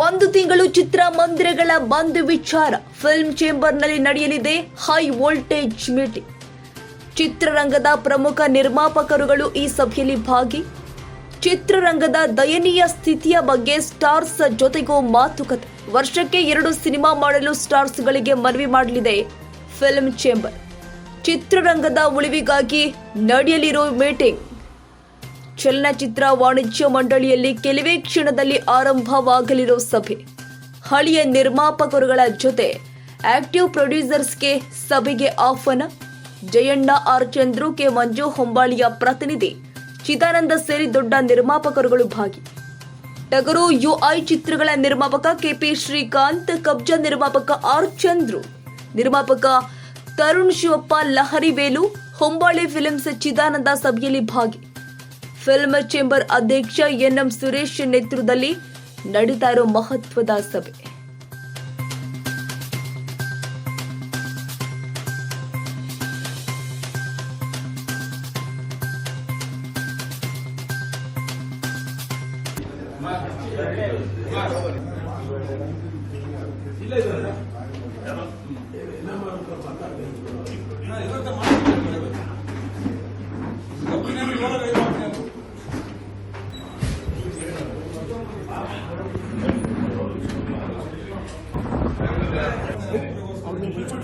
ಒಂದು ತಿಂಗಳು ಚಿತ್ರಮಂದಿರಗಳ ಬಂದ್ ವಿಚಾರ ಫಿಲ್ಮ್ ಚೇಂಬರ್ನಲ್ಲಿ ನಡೆಯಲಿದೆ. High voltage meeting. ಚಿತ್ರರಂಗದ ಪ್ರಮುಖ ನಿರ್ಮಾಪಕರುಗಳು ಈ ಸಭೆಯಲ್ಲಿ ಭಾಗಿ. ಚಿತ್ರರಂಗದ ದಯನೀಯ ಸ್ಥಿತಿಯ ಬಗ್ಗೆ ಸ್ಟಾರ್ಸ್ ಜೊತೆಗೂ ಮಾತುಕತೆ. ವರ್ಷಕ್ಕೆ ಎರಡು ಸಿನಿಮಾ ಮಾಡಲು ಸ್ಟಾರ್ಸ್ಗಳಿಗೆ ಮನವಿ ಮಾಡಲಿದೆ ಫಿಲ್ಮ್ ಚೇಂಬರ್. ಚಿತ್ರರಂಗದ ಉಳಿವಿಗಾಗಿ ನಡೆಯಲಿರೋ ಮೀಟಿಂಗ್ ಚಲನಚಿತ್ರ ವಾಣಿಜ್ಯ ಮಂಡಳಿಯಲ್ಲಿ ಕೆಲವೇ ಕ್ಷಣದಲ್ಲಿ ಆರಂಭವಾಗಲಿರೋ ಸಭೆ. ಹಳೆಯ ನಿರ್ಮಾಪಕರುಗಳ ಜೊತೆ ಆಕ್ಟಿವ್ ಪ್ರೊಡ್ಯೂಸರ್ಸ್ಗೆ ಸಭೆಗೆ ಆಹ್ವಾನ. ಜಯಣ್ಣ ಆರ್ ಚಂದ್ರು ಕೆ ಮಂಜು ಹೊಂಬಾಳಿಯ ಪ್ರತಿನಿಧಿ. ಚಿದಾನಂದ ಸೇರಿ ದೊಡ್ಡ ನಿರ್ಮಾಪಕರುಗಳು ಭಾಗಿ. ಟಗರು ಯುಐ ಚಿತ್ರಗಳ ನಿರ್ಮಾಪಕ ಕೆಪಿ ಶ್ರೀಕಾಂತ್, ಕಬ್ಜಾ ನಿರ್ಮಾಪಕ ಆರ್ ಚಂದ್ರು. ನಿರ್ಮಾಪಕ ತರುಣ್ ಶಿವಪ್ಪ ಲಹರಿ ವೇಲು ಹೊಂಬಾಳೆ ಫಿಲ್ಮ್ಸ್ ಚಿದಾನಂದ ಸಭೆಯಲ್ಲಿ ಭಾಗಿ. ಫಿಲ್ಮ್ ಚೇಂಬರ್ ಅಧ್ಯಕ್ಷ ಎನ್ಎಂ ಸುರೇಶ್ ನೇತೃತ್ವದಲ್ಲಿ ನಡೀತಾ ಇರೋ ಮಹತ್ವದ ಸಭೆ.